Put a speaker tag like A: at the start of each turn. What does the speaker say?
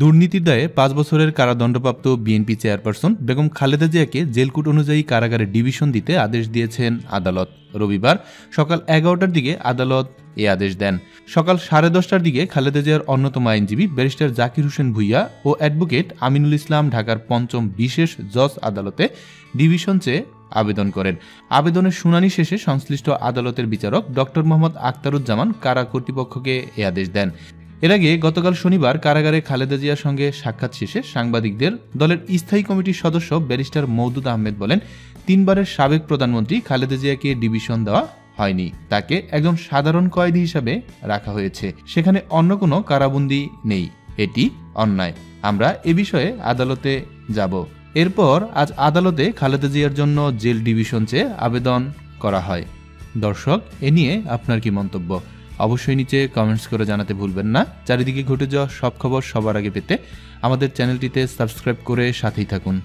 A: দুর্নীতির দায়ে পাঁচ বছরের কারাদণ্ডপ্রাপ্ত বিএনপি চেয়ারপারসন বেগম খালেদা জিয়াকে জেলকুট অনুযায়ী কারাগারে ডিভিশন দিতে আদেশ দিয়েছেন আদালত। রবিবার সকাল এগারোটার দিকে আদালত এ আদেশ দেন। সকাল সাড়ে দশটার দিকে খালেদা জিয়ার অন্যতম আইনজীবী ব্যারিস্টার জাকির হোসেন ভুইয়া ও অ্যাডভোকেট আমিনুল ইসলাম ঢাকার পঞ্চম বিশেষ জজ আদালতে ডিভিশন চেয়ে আবেদন করেন। আবেদনের শুনানি শেষে সংশ্লিষ্ট আদালতের বিচারক ডক্টর মোহাম্মদ আক্তারুজ্জামান কারা কর্তৃপক্ষকে এ আদেশ দেন। এর আগে গতকাল শনিবার কারাগারে খালেদা জিয়ার সঙ্গে সাক্ষাৎ শেষে সাংবাদিকদের দলের স্থায়ী কমিটির সদস্য ব্যারিস্টার মৌদুদ আহমেদ বলেন, তিনবারের সাবেক প্রধানমন্ত্রী খালেদা জিয়াকে ডিভিশন দেওয়া হয়নি। তাকে একজন সাধারণ কয়েদি হিসাবে রাখা হয়েছে। সেখানে অন্য কোনো কারাবন্দি নেই। এটি অন্যায়। আমরা এ বিষয়ে আদালতে যাব। এরপর আজ আদালতে খালেদা জিয়ার জন্য জেল ডিভিশন চেয়ে আবেদন করা হয়। দর্শক, এ নিয়ে আপনার কি মন্তব্য? অবশ্যই নিচে কমেন্টস করে জানাতে ভুলবেন না। চারিদিকে ঘটে যাওয়া সব খবর সবার আগে পেতে আমাদের চ্যানেলটিতে সাবস্ক্রাইব করে সাথেই থাকুন।